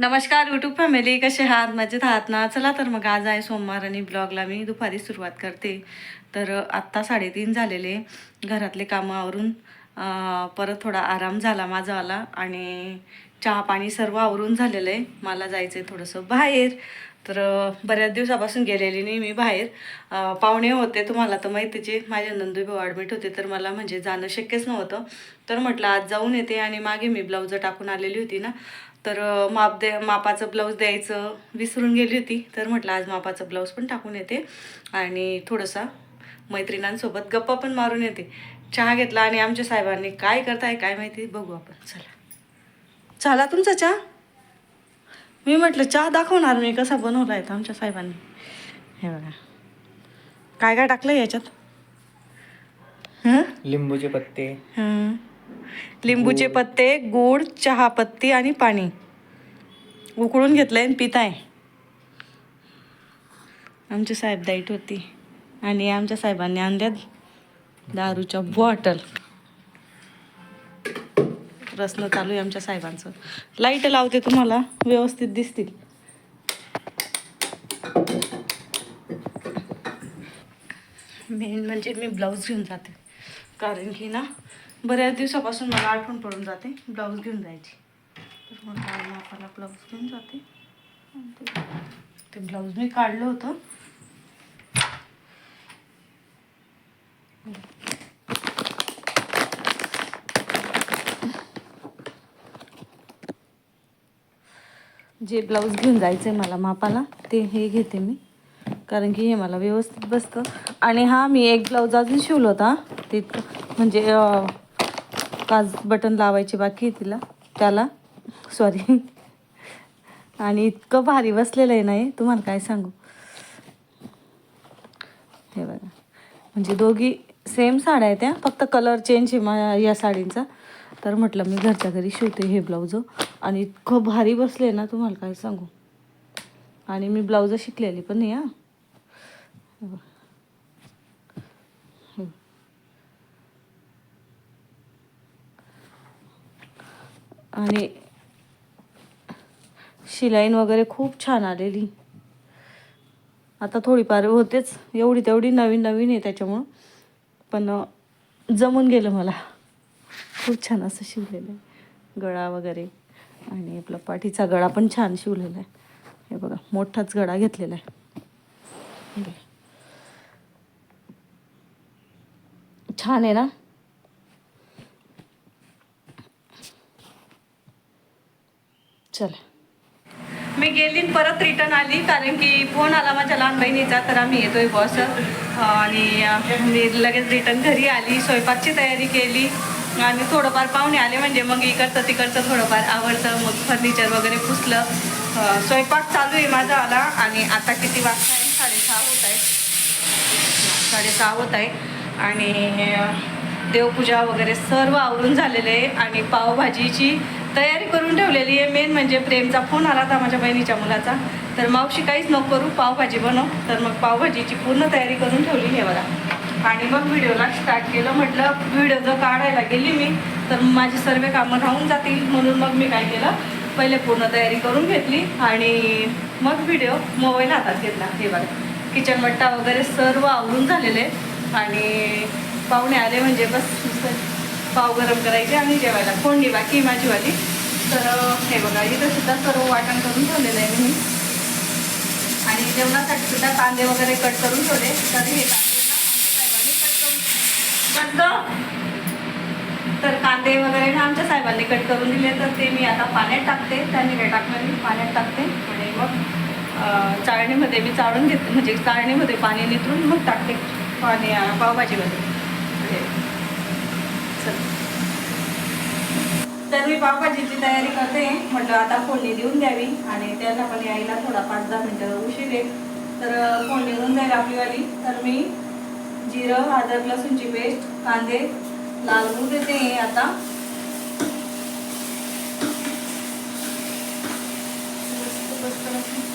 नमस्कार YouTube family कसे आहात? मजेत आहात ना? चला तर मग आज आहे सोमवार आणि ब्लॉगला मी दुपारी सुरुवात करते. तर आत्ता साडेतीन झालेले. घरातले कामं आवरून परत थोडा आराम झाला माझा आला आणि चहा पाणी सर्व आवरून झालेलं आहे. मला जायचं आहे थोडंसं बाहेर. तर बऱ्याच दिवसापासून गेलेली नाही मी बाहेर. पाहुणे होते तुम्हाला तर माहितीचे. माझे नंदू भाऊ ॲडमिट होते तर मला म्हणजे जाणं शक्यच नव्हतं. तर म्हटलं आज जाऊन येते आणि मागे मी ब्लाऊज टाकून आलेली होती ना. तर माप दे मापाचं ब्लाऊज द्यायचं विसरून गेली होती. तर म्हटलं आज मापाचं ब्लाऊज पण टाकून येते. आणि थोडंसा मैत्रिणींसोबत गप्पा पण मारून येते. चहा घेतला आणि आमच्या साहेबांनी काय करताय काय माहिती बघू आपण. चला. झाला तुमचा चहा? मी म्हटलं चहा दाखवणार मी कसा बनवला आहे आमच्या साहेबांनी. हे बघा. काय काय टाकलं याच्यात? हं? लिंबूचे पत्ते. हं. लिंबूचे पत्ते गूळ चहा पत्ती आणि पाणी. उकळून घेतलंय आणि पिताय. आमची साहेब दाईट होती. आणि आमच्या साहेबांनी आणल्यात दारूच्या बॉटल. रसनं चालू आहे आमच्या साहेबांचं. लाइट लावते तुम्हाला व्यवस्थित दिसतील. मेन म्हणजे मी ब्लाऊज घेऊन जाते. कारण की ना बऱ्याच दिवसापासून मला आठवण पडून जाते ब्लाऊज घेऊन जायची. तर मग काल मापाला ब्लाऊज घेऊन जाते. ते ब्लाऊज मी काढलं होतं. जे ब्लाऊज घेऊन जायचं आहे मला मापाला ते हे घेते मी. कारण की हे मला व्यवस्थित बसतं. आणि हा मी एक ब्लाऊज अजून शिवला होता. तिथं म्हणजे काज बटन लावायचे बाकी आहे तिला. त्याला. सॉरी आणि इतकं भारी बसलेलं आहे नाही तुम्हाला काय सांगू? हे बघा. म्हणजे दोघी सेम साड्या आहेत त्या. फक्त कलर चेंज आहे मा या साडींचा. तर म्हटलं मी घरच्या घरी शिवते हे ब्लाऊज. आणि इतकं भारी बसले ना तुम्हाला काय सांगू? आणि मी ब्लाऊज शिकलेली पण नाही हां. आणि शिलाईन वगैरे खूप छान आलेली. आता थोडीफार होतेच. एवढी तेवढी नवीन नवीन आहे त्याच्यामुळं. पण जमून गेलं मला. खूप छान असं शिवलेलं आहे. गळा वगैरे आणि आपला पाठीचा गळा पण छान शिवलेला आहे. हे बघा मोठाच गळा घेतलेला आहे हे बघा. छान आहे ना? चला. मी गेली आणि परत रिटर्न आली कारण की फोन आला माझ्या लहान बहिणीचा तर आम्ही येतोय बॉस. आणि मी लगेच रिटर्न घरी आली स्वयंपाकची तयारी केली. आणि थोडंफार पाहुणे आले म्हणजे मग इकडचं तिकडचं थोडंफार आवडतं मग फर्निचर वगैरे पुसलं. स्वयंपाक चालू आहे माझा आला आणि आता किती वाजता आहे? साडेसहा होत आहे. साडेसहा होत आहे. आणि देवपूजा वगैरे सर्व आवरून झालेले आहे आणि पावभाजीची तयारी करून ठेवलेली आहे. मेन म्हणजे प्रेमचा फोन आला होता माझ्या बहिणीच्या मुलाचा. तर मावशी काहीच नको करू पावभाजी बनव. तर मग पावभाजीची पूर्ण तयारी करून ठेवली हे बघा. आणि मग व्हिडिओला स्टार्ट केलं. म्हटलं व्हिडिओ जर काढायला गेली मी तर माझी सर्व कामं राहून जातील. म्हणून मग मी काय केलं पहिले पूर्ण तयारी करून घेतली आणि मग व्हिडिओ मोबाईल हातात घेतला. हे बघा. किचन वट्टा वगैरे सर्व आवरून झालेले आहे आणि पाहुणे आले म्हणजे बस नुसतं पाव गरम करायचे आणि जेवायला. फोडणी बाकी माझीवाली. तर हे बघा इथं सुद्धा सर्व वाटण करून ठेवलेलं आहे मी. आणि जेवणासाठी सुद्धा कांदे वगैरे कट करून ठेवले. तर हे कांदे साहेबांनी तर कांदे वगैरे आमच्या साहेबांनी कट करून दिले. तर ते मी आता पाण्यात टाकते. त्यांनी काय टाकलं मी पाण्यात टाकते. आणि मग चाळणीमध्ये मी चाळून घेते. म्हणजे चाळणीमध्ये पाणी निथरून मग टाकते. पाणी पावभाजी पावभाजीमध्ये तर मी पावभाजीची तयारी करते. म्हटलं आता फोडणी देऊन द्यावी आणि त्यांना पण यायला थोडा पाच दहा मिनटं उशीर आहे. तर फोडणी देऊन जाईल आपलीवाली तर मी जिरं अदरक लसूणची पेस्ट कांदे लाल होऊ देते आता. मस्त मस्त.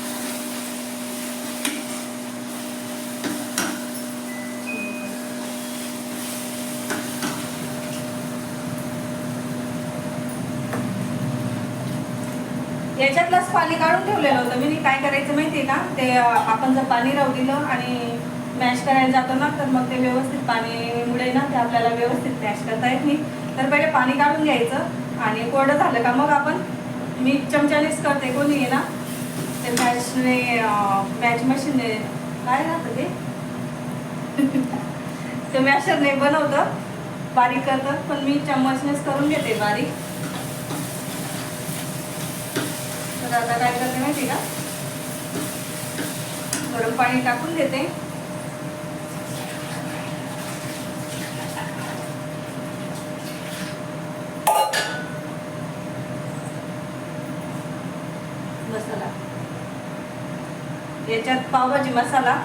याच्यातलंच पाणी काढून ठेवलेलं होतं. मी काय करायचं माहिती आहे का? ते आपण जर पाणी राहू दिलं आणि मॅश करायला जातो ना तर मग ते व्यवस्थित पाणीमुळे ना ते आपल्याला व्यवस्थित मॅश करता येत नाही. तर पहिले पाणी काढून घ्यायचं आणि कोरडं झालं का मग आपण मी चमच्यानेच करते. कोणी आहे ना ते मॅशने मॅच मशीनने काय राहतं ते? ते मॅशरने बनवतं. बारीक करतात पण मी चम्मचनेच करून घेते बारीक. तर आता काय करते माहिती का? गरम पाणी टाकून देते. मसाला. याच्यात पावभाजी मसाला.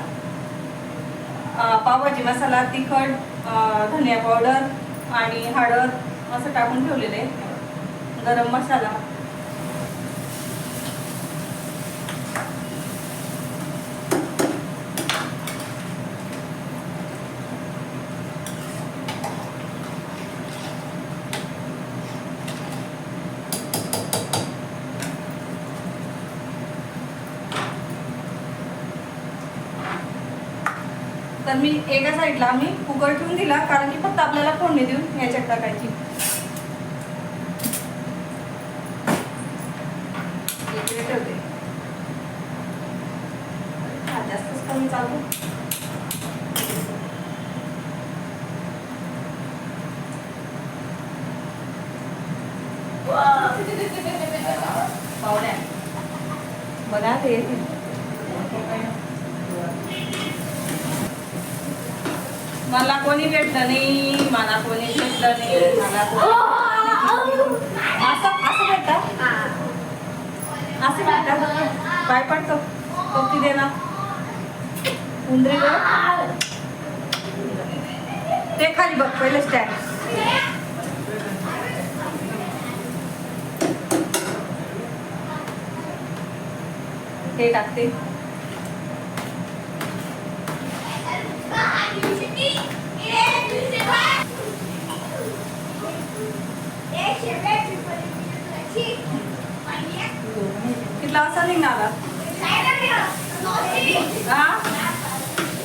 पावभाजी मसाला तिखट धनिया पावडर आणि हळद असं टाकून ठेवलेलं आहे. गरम मसाला. तर मी एका साईडला आम्ही कुकर ठेवून दिला कारण की फक्त आपल्याला फोडणी देऊन याच्यात टाकायची इकडे ठेवते हा, जास्तच कमी चालू पावड्या बघा ते मला कोणी भेटलं नाही मला कोणी भेटलं नाही मला कोणी असं असं भेटतं असं भेटतं काय पडतो कोणती दे ना उंदरी. ते खाली बघ पहिले स्टँड ते टाकते. कितला वाजता निघणार? हा?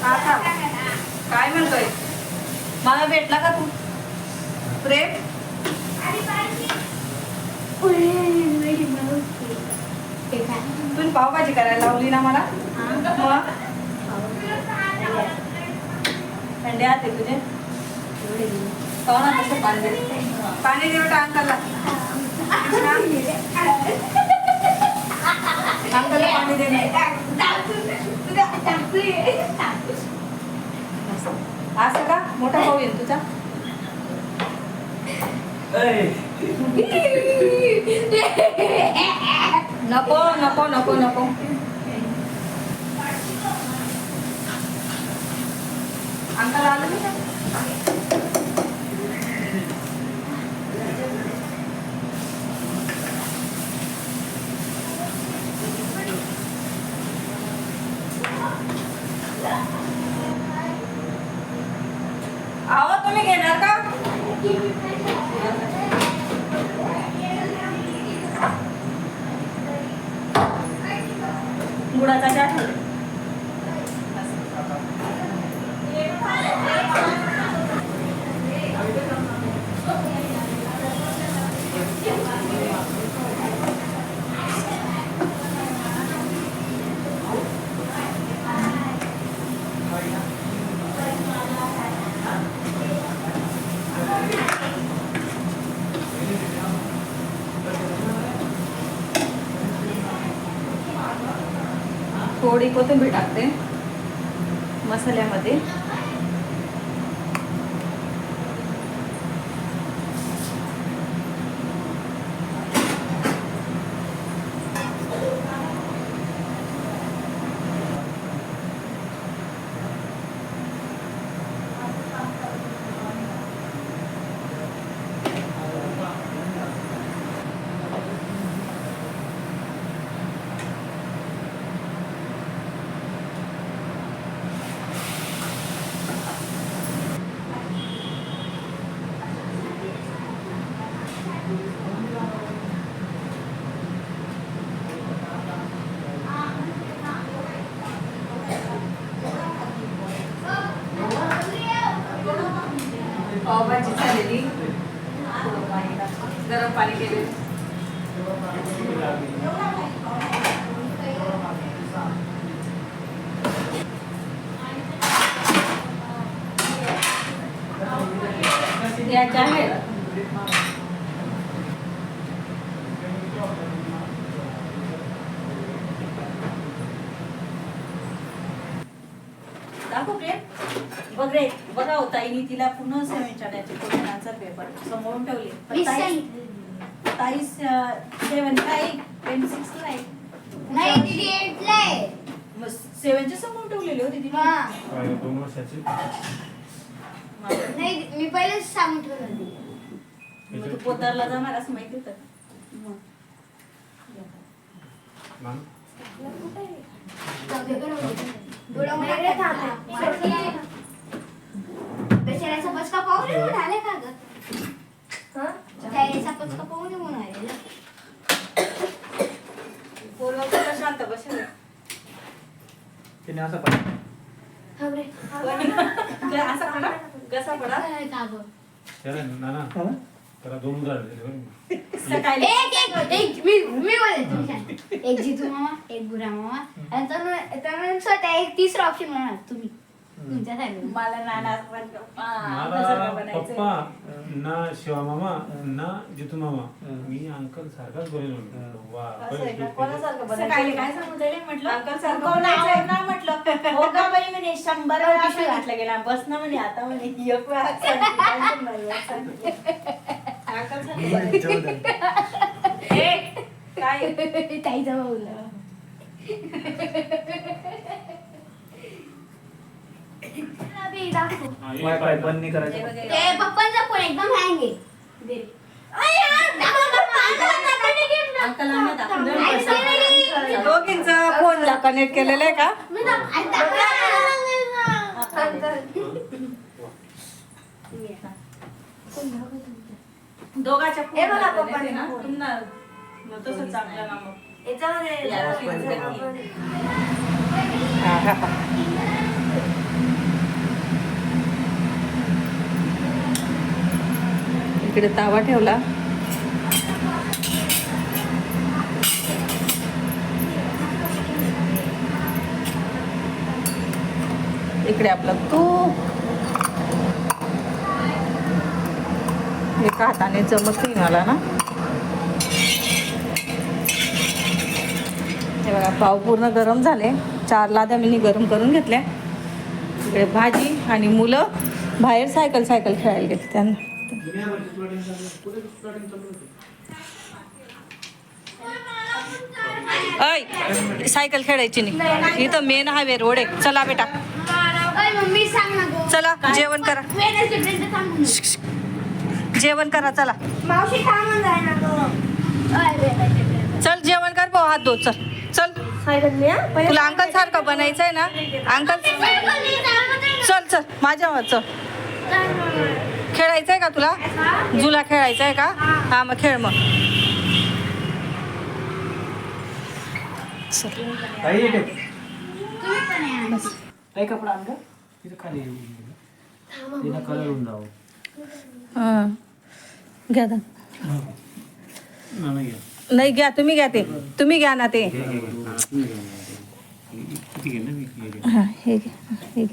आता काय म्हणतोय? मला भेटला का तू? प्रेम? तुम्ही पावभाजी करायला लावली ना मला? मग? थंडे आते तुझे. पाहू ना तसं पाणी पाणी देऊ अंकलला अंकलला पाणी दे असं का मोठा भाऊ येईल तुझा नको नको नको नको अंकल आलं नाही का? आहो तुम्ही घेणार का गुळाचा चहा ठेवते थोडी कोथिंबीर टाकते मसाल्यामध्ये. बघ रे बघा होता आईने तिला पुन्हा क्वेश्चन आन्सर पेपर समोरून ठेवले पण ताई- सेवन काय ट्वेंटी सिक्स नाही नाही दीदी एटला आहे मग सेवनचे समोरून ठेवलेले होते तिने हा काय दोन वर्षाची नाही मी पहिलेच सांगून ठेवलं होती. मग तू पोतारला जाणार असं माहिती होतं मग. मान. थांबा. बेचाऱ्याचा बसका पाहून येऊन आले का ग त्याचा बसका पाहून येऊन आले कुठं शांत बसेल तिने असं पाहिजे काय असा पडा कसा पडा नाना त्याला दोन उदाहरण दिले बरं का? सकाळी एक एक एक मी बोलते. एक जितू मामा एक बुरा मामा आणि एक तिसरा ऑप्शन म्हणा तुम्ही तुमच्या साठी मला नाना पण पप्पा मला. पप्पा ना शिवा मामा ना जितू मामा मी अंकल सारखाच बोलेल म्हणलो. वा असं आहे का? बरं. कोणासारखं सकाळी काय म्हटलं अंकल सारखं. आवडणार म्हटलं हो का बाई म्हणे शंभर वेळा सांगितलं गेला बस ना म्हणे आता म्हणे एक वेळा सांगितलं, काय शंभर वेळा सांगितलं. अंकल सारखं बनायचं. ए, काय ताईचा बोलला दाखव हा, एक वाय फाय पाहिलं. बंद नाही करायचं हे पप्पांचा फोन एकदम हँग आहे. दोघींचा कनेक्ट केलेला आहे का. दोघाच्या हे बघा फोनला पप्पांना ना फोन. पुन्हा मग तसंच आपलं ना मग याच्यामध्ये याला फोन करते. हा, हा, हा. इकडे तावा ठेवला इकडे आपलं तूप एका हाताने जमत नाही मला ना? हे बघा पाव पूर्ण गरम झाले. चार लाद्या मी गरम करून घेतल्या. इकडे भाजी आणि मुलं बाहेर सायकल सायकल खेळायला गेले. त्यांना? अय सायकल खेळायची नाही. इथं मेन हायवे रोड आहे. चला बेटा. चला जेवण करा वेगळंच different थांब ना. जेवण करा चला. मावशी थांबून जाय ना गं. चल जेवण कर भाऊ हात धो चल. चल. तुला अंकल सारखं बनायचं आहे ना? अंकल चल चल. माझ्यावर चल. खेळायचं आहे का तुला? जुला खेळायचा आहे का? हा. मग खेळ मग. चल. ताई, कपडा आण गं. तिथं खाली येऊन गेलं. तिला कलर होऊन जावं. हां. घ्या दा. नाही घ्या. तुम्ही घ्या ते. तुम्ही घ्या ना ते. हां हे हे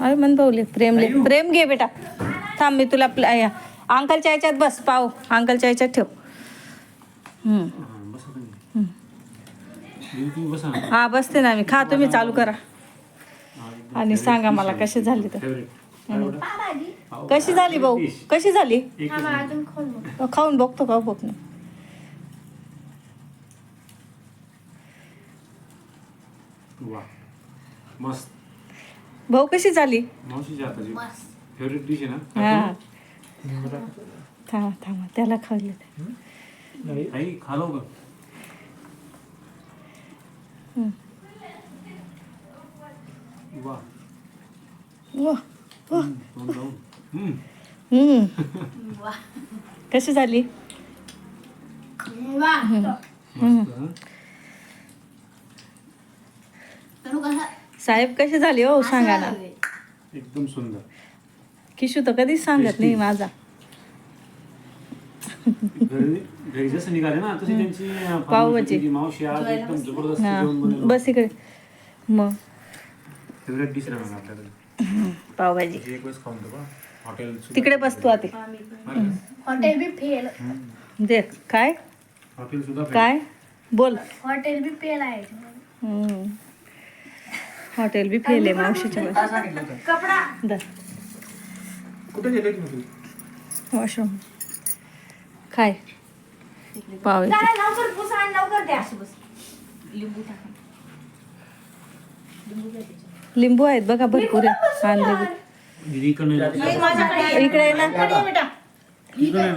अरे मन भाऊले प्रेमले प्रेम घे बेटा. थांब मी तुला अंकलच्या याच्यात बस पाव अंकलच्या याच्यात ठेव. हा, बसते ना मी. खा तुम्ही चालू करा. आणि सांगा मला. कशी झाली तर. कशी झाली भाऊ. कशी झाली. अजून खाऊन बघ. खाऊन बघतो का बघ ना. वा. मस्त. भाऊ कशी झाली? मावशीच्या हाताची मस्त. फेवरेट डिश आहे ना हा. थांबा थांबा त्याला खाल्ले नाही. आई खालो ग वा. वा. हम्म. कशी झाली? साहेब कशी झाली हो सांगा ना. एकदम सुंदर. किशू तर कधीच सांगत नाही माझा. घरी घरी जसं निघाले ना तशी त्यांची अं, पावभाजी. त्यांची मावशी आज एकदम जबरदस्त हा. जेवण बनवलं. बस इकडे. मग. फेवरेट डिश राहणार आपल्याकडे. पावभाजी. तिकडे बसतो आते हॉटेल बी फेल. देख काय? हॉटेल सुद्धा काय? बोल. हॉटेल बी फेल आहे. हॉटेल बी फेल आहे मावशीच्या वॉशरूम. काय पाव लवकर पुसा आणि लवकर द्या असं बस. लिंबू टाका. लिंबू. लिंबू आहेत बघा भरपूर आहे. आणले. इकडे आहे.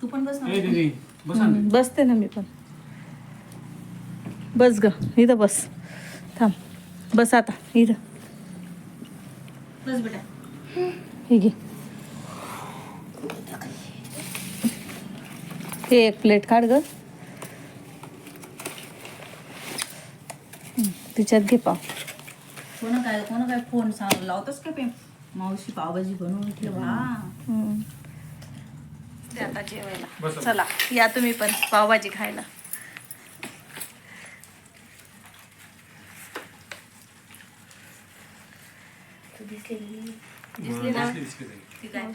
तू पण बस ना. बसते ना मी पण. बस ग इथं बस. थांब. बस आता इथं. बस बेटा. हे घे. हे एक प्लेट काढ ग. तिच्यात घे पाव. कोण काय कोण काय फोन सांग लावतोस का पे मावशी पावभाजी बनवून ठेवा हं. ते आता जेवायला. बसा. चला या तुम्ही पण पावभाजी खायला. दिसली? ना ती काय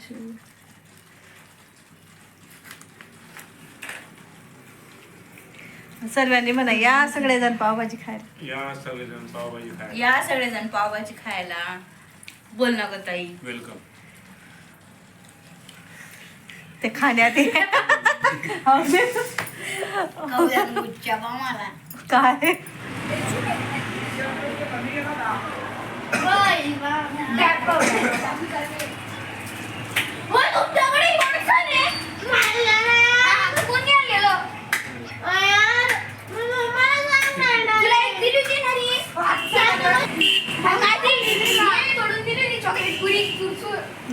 सर्वांनी म्हणा या सगळेजण पावभाजी खायला. या सगळेजण पावभाजी खाय या सगळेजण पावभाजी खायला. बोल ना ग ताई. वेलकम ते खाण्यात ये. काय?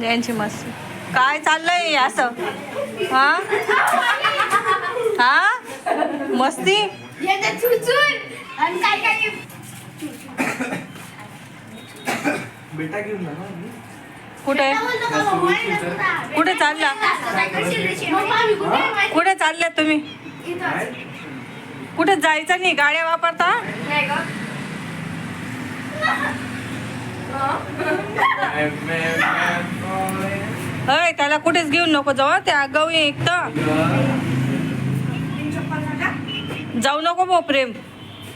यांची मस्त. काय चाललंय असं? हा? हा? मस्ती? बेटा घेऊन कुठे? कुठे चालला? कुठे चालल्या तुम्ही? कुठे जायचं नाही? गाड्या वापरता? अय त्याला कुठेच घेऊन नको जाऊ त्या गवळी एक तर जाऊ नको भाऊ प्रेम.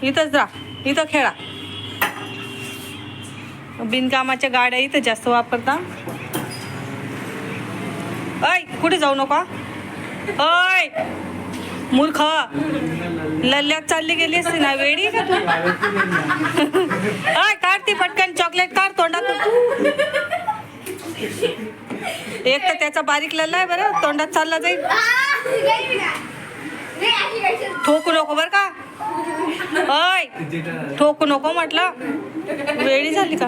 इथंच राहा इथं खेळा. बिनकामाच्या गाड्या इथं जास्त वापरता. अय कुठे जाऊ नका अय मूर्ख. लल्ल्यात चालली गेली असती ना वेडी का तू? ती पटकन चॉकलेट काढ तोंडातून. एक तर त्याचा बारीक लल्ला आहे बरं तोंडात चालला जाईल. ठोकू नको बर का. अय ठोकू नको म्हटलं. वेळी झाली का?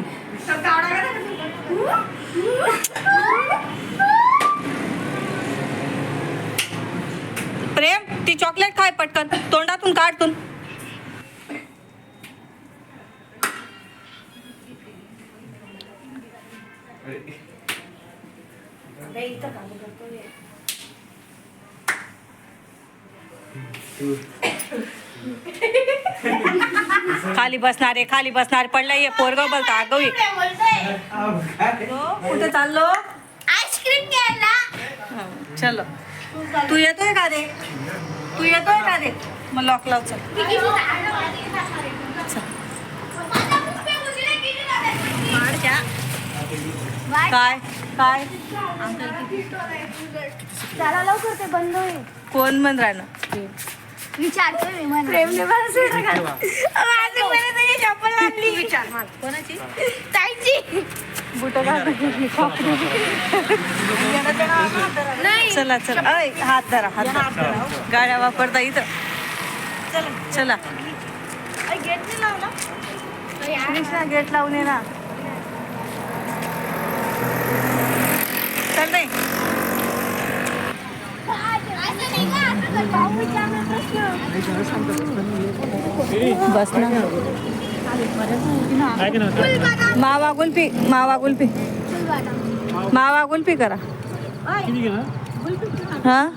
प्रेम ती चॉकलेट खाय पटकन. तोंडातून काढतून खाली बसणारे खाली बसणारे पडला ये पोरग बोलता आगवी कुठे चाललो? आईस्क्रीम घ्यायला. हं, चलो. तू येतोय का रे? तू येतोय का रे? मग लॉक लाव चल. काय? काय? चला लवकर ते बंद होईल. कोण म्हण राहणं विचारतोय मी म्हणा. प्रेमने मला स्वेटर घाल माझी पहिले तरी चप्पल आणली विचार कोणाची? ताईची. बुट नाही. चला चला. अय हात धरा हात धरा. गाड्या वापरता इथं. चला. चला गेट नाही लावला? गेट लावून ये ना. चल रे असं नाही. बस ना. मावा गुलपी मावा गुलपी करा. हा?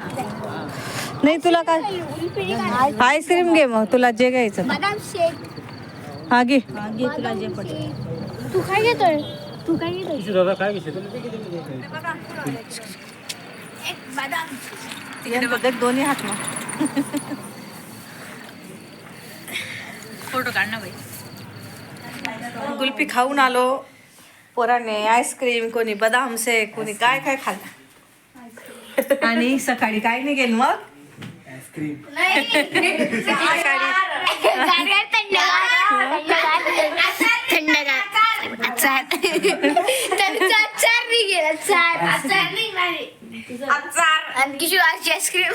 नाही तुला काय? आईस्क्रीम घे मग तुला जे घ्यायचं. हा घे. तुला जे तू काय घेतोय? तू काय किती दादा काय घेशील? दोन्ही हात मग. फोटो काढ ना बाई. कुल्फी खाऊन आलो. पोराने आईस्क्रीम कोणी बदाम शेक कोणी काय काय खाल्लं. आणि सकाळी काय नाही. गेलं मग आईस्क्रीम. आणि किशोर आईस्क्रीम.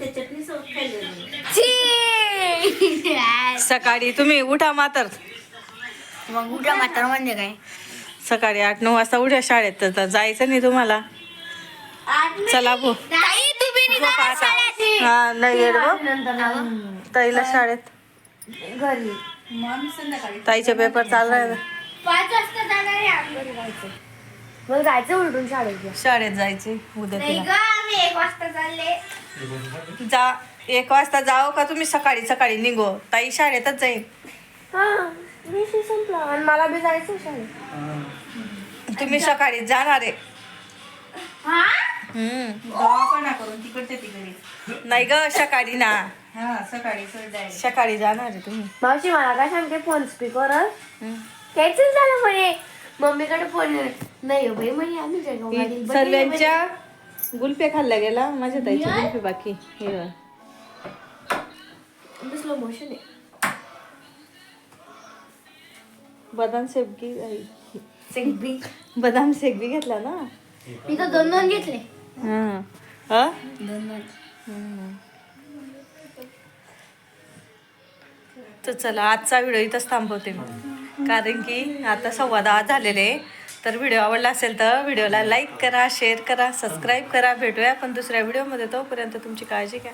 ते चटणी सोबत खाल्लेली सकाळी तुम्ही उठा मातर. मग उठा म्हातारा म्हणजे काय? सकाळी आठ नऊ वाजता उठा शाळेत तर जायचं नाही तुम्हाला. चला भो नाही. हा नाही येड बघ ताईला शाळेत. घरी. ताईचे पेपर चालू आहे. पाच वाजता जाणार आहे आम्ही जायचं मग जायचं उलटून शाळेत शाळेत जायचे उद्या नाही ग तिला आम्ही एक वाजता चालले. जा एक वाजता जाओ का तुम्ही? सकाळी सकाळी निघो. ताई शाळेतच जाईल. हा विषय संपला. आणि मला बी जायचं शाळेत. तुम्ही सकाळी जाणार आहे. हा. दवाखाना करून तिकडच्या तिकडे. नाही ग सकाळी ना. हा सकाळी सकाळी जाणार आहे तुम्ही. मावशी मला काय सांगते फोन स्पीकर. कॅन्सल झालं म्हणे. मम्मीकडे फोन नाही. हो बाई म्हणे आम्ही सर्वांच्या गुलप्या खाल्ल्या गेला माझ्या ताईच्या गुलपी बाकी. हे बघ. स्लो मोशन आहे. बदाम शेक बी बदाम शेक बी घेतला ना? मी तर दोन दोन घेतले. तर चला आजचा व्हिडिओ इथंच थांबवते मी. कारण की आता सव्वा दहा झालेले आहे. तर व्हिडिओ आवडला असेल तर व्हिडिओला लाईक करा शेअर करा सबस्क्राईब करा. भेटूया पण दुसऱ्या व्हिडिओमध्ये. तोपर्यंत तुमची काळजी घ्या.